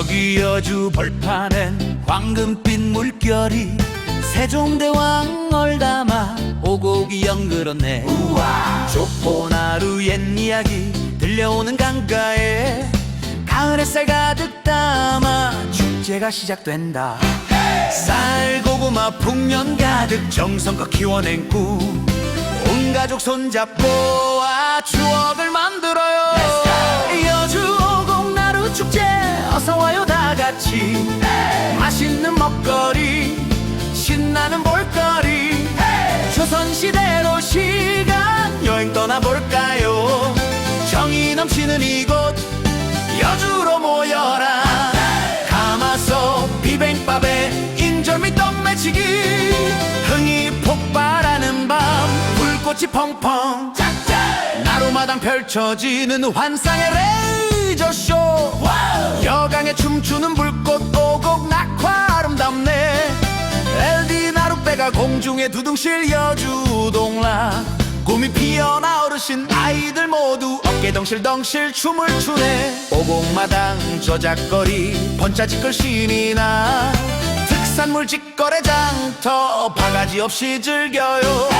저기 여주 벌판엔 황금빛 물결이 세종대왕 얼담아 오곡이 연그렀네. 조포나루 옛 이야기 들려오는 강가에 가을 햇살 가득 담아 축제가 시작된다. 쌀고구마 풍년 가득 정성껏 키워낸 꿈 온 가족 손잡고 아 추억을 만들어 시대로 시간 여행 떠나볼까요? 정이 넘치는 이곳 여주로 모여라. 가마솥 비빔밥에 인절미 떡매치기. 흥이 폭발하는 밤 불꽃이 펑펑. 나루마당 펼쳐지는 환상의 레이저쇼. 여강에 춤추는 불꽃 공중에 두둥실 여주동락 꿈이 피어나 어르신 아이들 모두 어깨 덩실덩실 춤을 추네. 오곡마당 저작거리 번짜짓걸 신이 나. 특산물 직거래 장터 바가지 없이 즐겨요.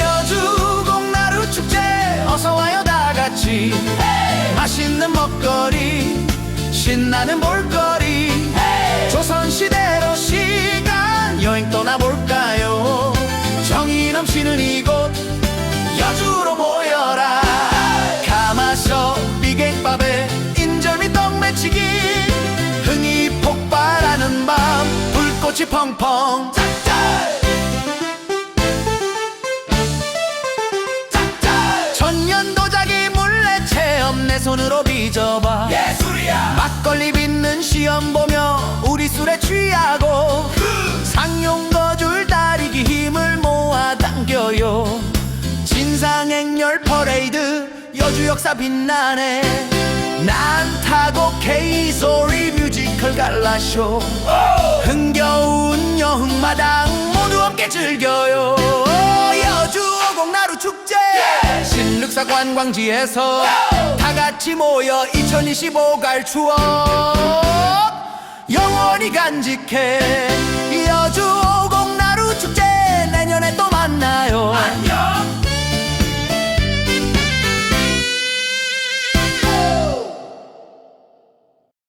여주 공나루 축제 어서 와요 다 같이. 맛있는 먹거리 신나는 볼거리 꽃이 펑펑. 천년 도자기 물레 체험 내 손으로 빚어봐. 예술이야 막걸리 빚는 시험 보며 우리 술에 취하고 상용 거줄 다리기 힘을 모아 당겨요. 진상행렬 퍼레이드 여주 역사 빛나네 난 타고 K소리 뮤지컬 갈라쇼. 흥겨운 여흥마당 모두 함께 즐겨요. 여주 오곡 나루 축제. 신륵사 관광지에서 다 같이 모여 2025 갈 추억. 영원히 간직해